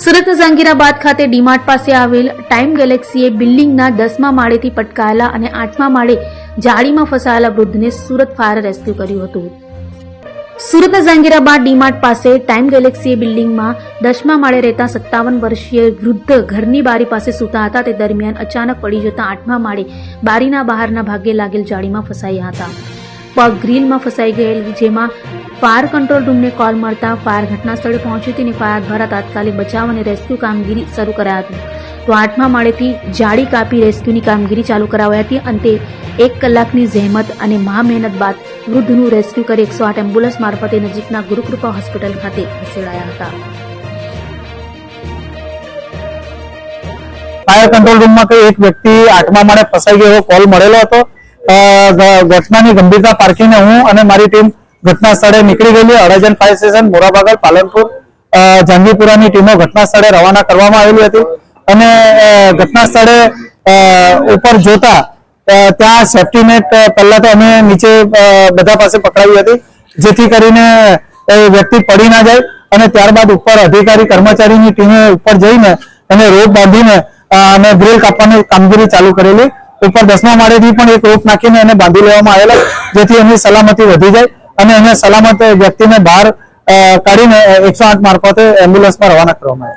સુરતના જાંગીરાબાદ ખાતે ડીમાર્ટ પાસે આવેલ ટાઈમ ગેલેક્સીએ બિલ્ડિંગના દસમા માળેથી પટકાયેલા અને આઠમા માળે જાળીમાં ફસાયેલા વૃદ્ધને સુરત ફાયર રેસ્ક્યુ કર્યું હતું. સુરતના જાંગીરાબાદ ડીમાર્ટ પાસે ટાઈમ ગેલેક્સીએ બિલ્ડિંગમાં દસમા માળે રહેતા સત્તાવન વર્ષીય વૃદ્ધ ઘરની બારી પાસે સૂતા હતા. તે દરમિયાન અચાનક પડી જતા આઠમા માળે બારીના બહારના ભાગે લાગેલ જાળીમાં ફસાયા હતા. પગ ગ્રીલમાં ફસાઈ ગયેલ, જેમાં ફાયર કંટ્રોલ રૂમને કોલ મળતા ફાયર ઘટના સ્થળે પહોંચી તેની ફાયર દ્વારા તાત્કાલિક બચાવ અને રેસ્ક્યુ કામગીરી શરૂ કરાઈ હતી. તો આઠમા માળેથી જાળી કાપી રેસ્ક્યુની કામગીરી ચાલુ કરાવાઈ હતી. અંતે એક કલાકની જહેમત અને મહા મહેનત બાદ વૃદ્ધનું રેસ્ક્યુ કરી એકસો આઠ એમ્બ્યુલન્સ મારફતે નજીકના ગુરુકૃપા હોસ્પિટલ ખાતે ખસેડાયા હતા. ફાયર કંટ્રોલ રૂમમાં કઈ એક વ્યક્તિ આઠમા માળે ફસાઈ ગયો કોલ મળેલો હતો. ઘટનાની ગંભીરતા પારખીને હું અને મારી ટીમ ઘટના સ્થળે નીકળી ગયેલી અડાજણ ફાયર સ્ટેશન મોરાબાગર પાલનપુર અ, જહાંગીરપુરાની ટીમો ઘટના સ્થળે રવાના કરવામાં આવેલી હતી. અને ઘટના સ્થળે ઉપર જોતા ત્યાં સેફ્ટી નેટ પહેલા તો અમે નીચે બધા પાસે પકડાવી હતી જેથી કરીને એ વ્યક્તિ પડી ના જાય અને ત્યારબાદ ઉપર અધિકારી કર્મચારીની ટીમે ઉપર જઈને એને રોપ બાંધીને અને ગ્રીલ કાપવાની કામગીરી ચાલુ કરેલી. ઉપર દસમા માળેથી પણ એક રોપ નાખીને એને બાંધી લેવામાં આવેલા જેથી એમની સલામતી વધી જાય. અને એને સલામત વ્યક્તિને બહાર કાઢીને એકસો આઠ મારફતે એમ્બ્યુલન્સમાં રવાના કરવામાં